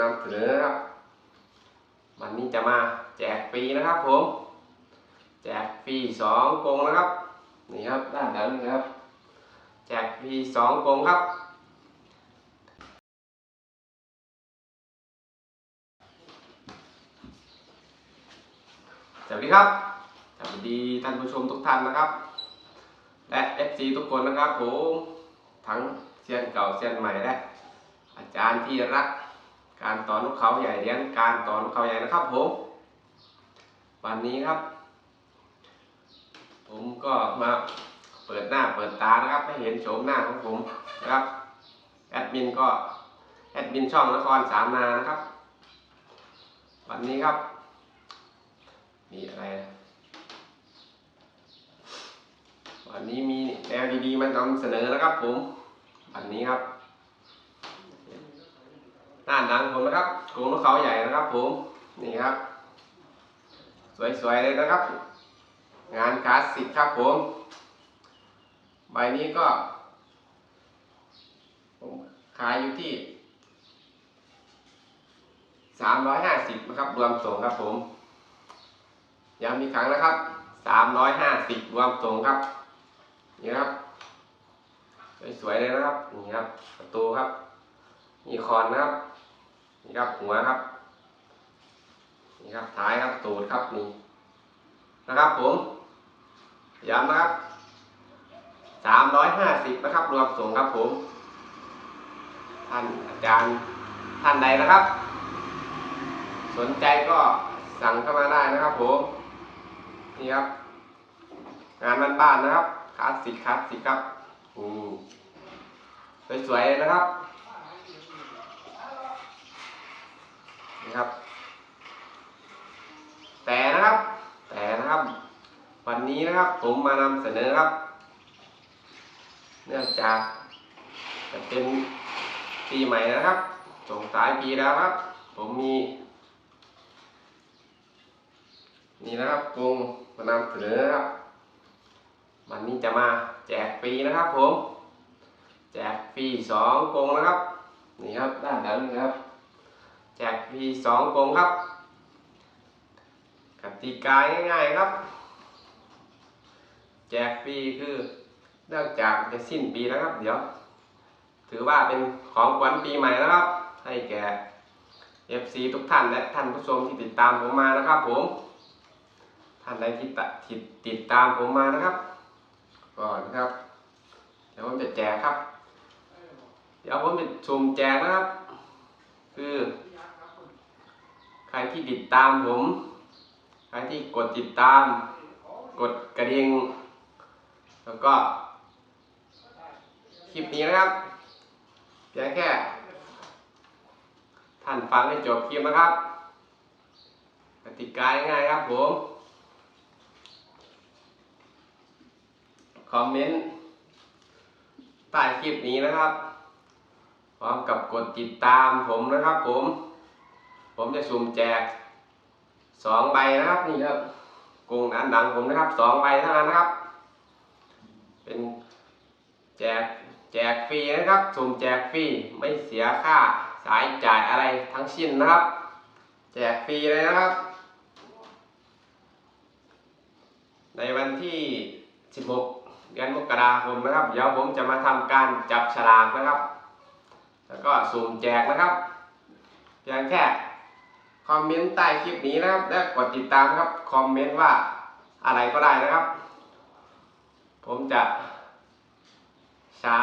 นำเสนอนะครับ วันนี้จะมาแจกฟรีนะครับผม แจกฟรีสองกงนะครับ นี่ครับด้านหลังนี่ครับ แจกฟรีสองกงครับสวัสดีครับสวัสดีท่านผู้ชมทุกท่านนะครับ และ FC ทุกคนนะครับผมทั้งเซียนเก่าเซียนใหม่และอาจารย์ที่รัก การต่อนกเขาใหญ่เลี้ยงการต่อนกเขาใหญ่นะครับผม วันนี้ครับ ผมก็มาเปิดหน้าเปิดตานะครับให้เห็นโฉมหน้าของผมนะครับแอดมินก็แอดมินช่องนครสามนานะครับ วันนี้ครับ มีอะไรนะวันนี้มีแนวดีๆมานำเสนอนะครับผม วันนี้ครับ หนังผมนะครับกรงนกเขาใหญ่นะครับ ผม นี่ครับ สวยๆเลยนะครับ งานคลาสสิกครับผม ใบนี้ก็ ผมขายอยู่ที่สามร้อยห้าสิบนะครับ รวมส่งครับผมย้ำอีกครั้งนะครับสามร้อยห้าสิบรวมส่งครับ นี่ครับ สวยๆเลยนะครับ นี่ครับ ประตูครับ มีคอนนะครับ นี่ครับหัวครับนี่ครับท้ายครับตูดครับนี่นะครับผมย้ำนะครับสามร้อยห้าสิบนะครับ รวมส่งครับผม ท่านอาจารย์ท่านใดนะครับ สนใจก็สั่งเข้ามาได้นะครับผมนี่ครับ งานบ้านๆนะครับคลาสสิกคลาสสิกครับอืมสวยๆเลยนะครับ นี่ครับ แต่นะครับ แต่นะครับ วันนี้นะครับผมมานำเสนอครับ เนื่องจากจะเป็นปีใหม่นะครับส่งสายปีแล้วครับ ผมมีนี่นะครับกรงมานำเสนอนครับ วันนี้จะมาแจกฟรีนะครับผม แจกฟรีสองกรงนะครับ นี่ครับด้านหลังนี่ครับ แจกฟรีสองกรงครับกติกาง่ายๆครับ แจกฟรีคือเนื่องจากจะสิ้นปีแล้วครับ เดี๋ยว ถือว่าเป็นของขวัญปีใหม่นะครับ ให้แก่ FC ทุกท่านและท่านผู้ชมที่ติดตามผมมานะครับผมท่านใดที่ติดติดตามผมมานะครับ ก่อนนะครับ เดี๋ยวผมจะแจกครับ เดี๋ยวผมจะสุ่มแจกนะครับ คือ รที่ติดตามผม ใครที่กดติดตาม กดกระดิ่ง แล้วก็ คลิปนี้นะครับเพียงแค่ ท่านฟังให้จบคลิปนะครับกติกาง่ายครับผม คอมเมนต์ใต้คลิปนี้นะครับ พร้อมกับกดติดตามผมนะครับผม ผมจะสุ่มแจกสองใบนะครับนี่ครับกรงอันดังผมนะครับสองใบเท่านั้นนะครับ เป็นแจกแจกฟรีนะครับสุ่มแจกฟรีไม่เสียค่าสายจ่ายอะไรทั้งสิ้นนะครับ แจกฟรีเลยนะครับ ในวันที่ 16 เดือนมกราคมนะครับ เดี๋ยวผมจะมาทำการจับฉลากนะครับ แล้วก็สุ่มแจกนะครับเพียงแค่ คอมเมนต์ใต้คลิปนี้นะครับ และกดติดตามครับคอมเมนต์ว่าอะไรก็ได้นะครับ ผมจะใช้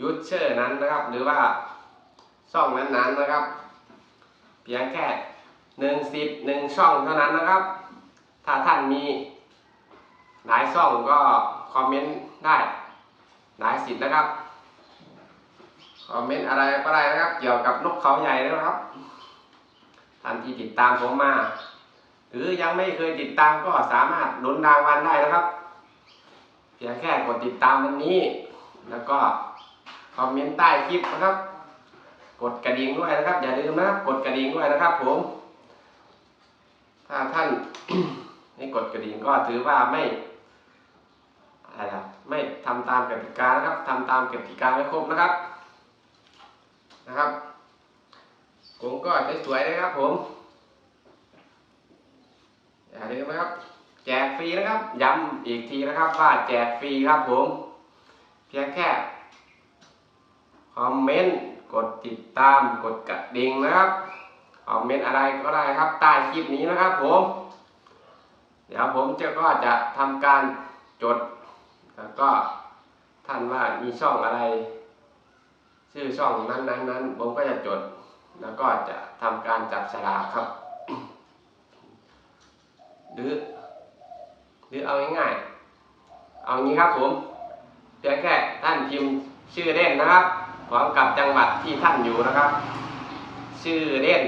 ยูทเชอร์นั้นนะครับ หรือว่าช่องนั้นๆนะครับ เพียงแค่หนึ่งสิบหนึ่งช่องเท่านั้นนะครับ ถ้าท่านมีหลายช่องก็คอมเมนต์ได้หลายสิทธิ์นะครับ คอมเมนต์อะไรก็ได้นะครับ เกี่ยวกับนกเขาใหญ่นะครับ ท่านที่ติดตามผมมา หรือยังไม่เคยติดตามก็สามารถลุ้นรางวัลได้นะครับ เพียงแค่กดติดตามวันนี้ แล้วก็คอมเมนต์ใต้คลิปนะครับ กดกระดิ่งด้วยนะครับ อย่าลืมนะครับกดกระดิ่งด้วยนะครับ ผม ถ้าท่านไม่กดกระดิ่งก็ถือว่าไม่อะไรนะไม่ทำตามกติกานะครับทำตามกติกาไม่ครบนะครับนะครับ ผมก็สวยๆเลยครับผม อย่าลืมนะครับ แจกฟรีนะครับ ย้ำอีกทีนะครับว่าแจกฟรีครับผม เพียงแค่คอมเมนต์กดติดตามกดกระดิ่งนะครับคอมเมนต์อะไรก็ได้ครับใต้คลิปนี้นะครับผม เดี๋ยวผมจะก็จะทำการจด แล้วก็ท่านว่ามีช่องอะไร ชื่อช่องนั้นนั้นนั้นผมก็จะจด แล้วก็จะทำการจับฉลากครับ หรือ หรือเอาง่ายๆ เอางี้ครับผมเพียงแค่ท่านพิมพ์ชื่อเล่นนะครับพร้อมกับจังหวัดที่ท่านอยู่นะครับ ชื่อเล่น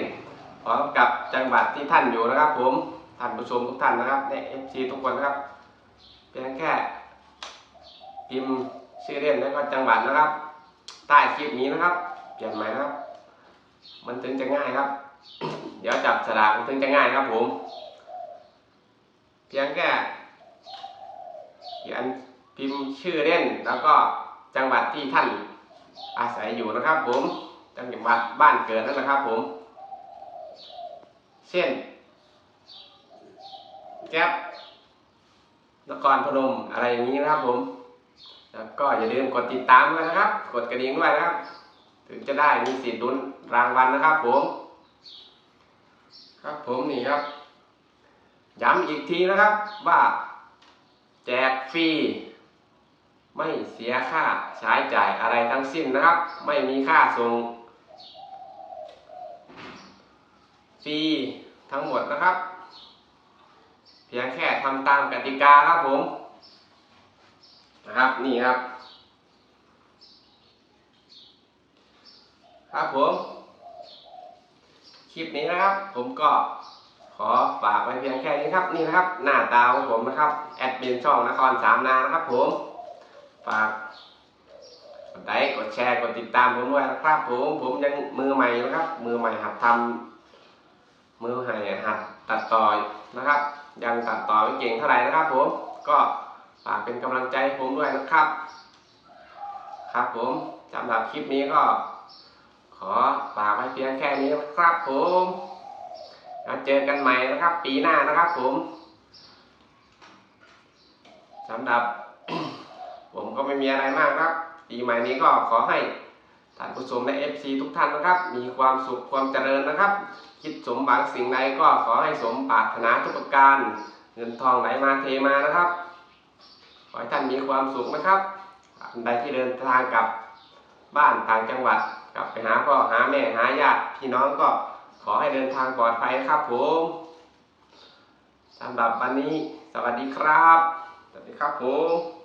พร้อมกับจังหวัดที่ท่านอยู่นะครับ ผมท่านผู้ชมทุกท่านนะครับในเอฟซีทุกคนนะครับเพียงแค่พิมพ์ชื่อเล่นแล้วก็จังหวัดนะครับใต้คลิปนี้นะครับ เปลี่ยนใหม่นะครับ มันถึงจะง่ายครับ เดี๋ยวจับสลากมันถึงจะง่ายครับผม เพียงแค่เขียนพิมพ์ชื่อเล่นแล้วก็จังหวัดที่ท่านอาศัยอยู่นะครับ ผมจังหวัดบ้านเกิดนั่นนะครับ ผม เช่นแก๊ปนครพนมอะไรอย่างนี้นะครับผม แล้วก็อย่าลืมกดติดตามด้วยนะครับ กดกระดิ่งด้วยนะครับ ถึงจะได้มีสิทธิ์ลุ้น รางวัลนะครับผม ครับผมนี่ครับ ย้ำอีกทีนะครับว่า แจกฟรีไม่เสียค่าใช้จ่ายอะไรทั้งสิ้นนะครับ ไม่มีค่าส่งฟรีทั้งหมดนะครับ เพียงแค่ทำตามกติกาครับผมนะครับนี่ครับ ครับผม คลิปนี้นะครับ ผมก็ขอฝากไว้เพียงแค่นี้ครับ นี่นะครับ หน้าตาของผมนะครับแอดมินช่องนครสามนานะครับ ผมฝากกดไลค์กดแชร์กดติดตามผมด้วยนะครับ ผมผมยังมือใหม่นะครับ มือใหม่หัดทำมือใหม่หัดตัดต่อนะครับ ยังตัดต่อไม่เก่งเท่าไหร่นะครับ ผมก็ฝากเป็นกำลังใจผมด้วยนะครับ ครับผมสำหรับคลิปนี้ก็ ขอฝากไว้เพียงแค่นี้นะครับผมเจอกันใหม่นะครับ ปีหน้านะครับผมสำหรับ ผมก็ไม่มีอะไรมากครับ ปีใหม่นี้ก็ขอให้ท่านผู้ชมและ FC ทุกท่านนะครับ มีความสุขความเจริญนะครับ คิดสมหวังสิ่งใดก็ขอให้สมปรารถนาทุกประการ เงินทองไหลมาเทมานะครับ ขอให้ท่านมีความสุขนะครับอันใดที่เดินทางกลับบ้านต่างจังหวัด กลับไปหาพ่อหาแม่หาญาติพี่น้องก็ขอให้เดินทางปลอดภัยครับผมสำหรับวันนี้สวัสดีครับ สวัสดีครับผม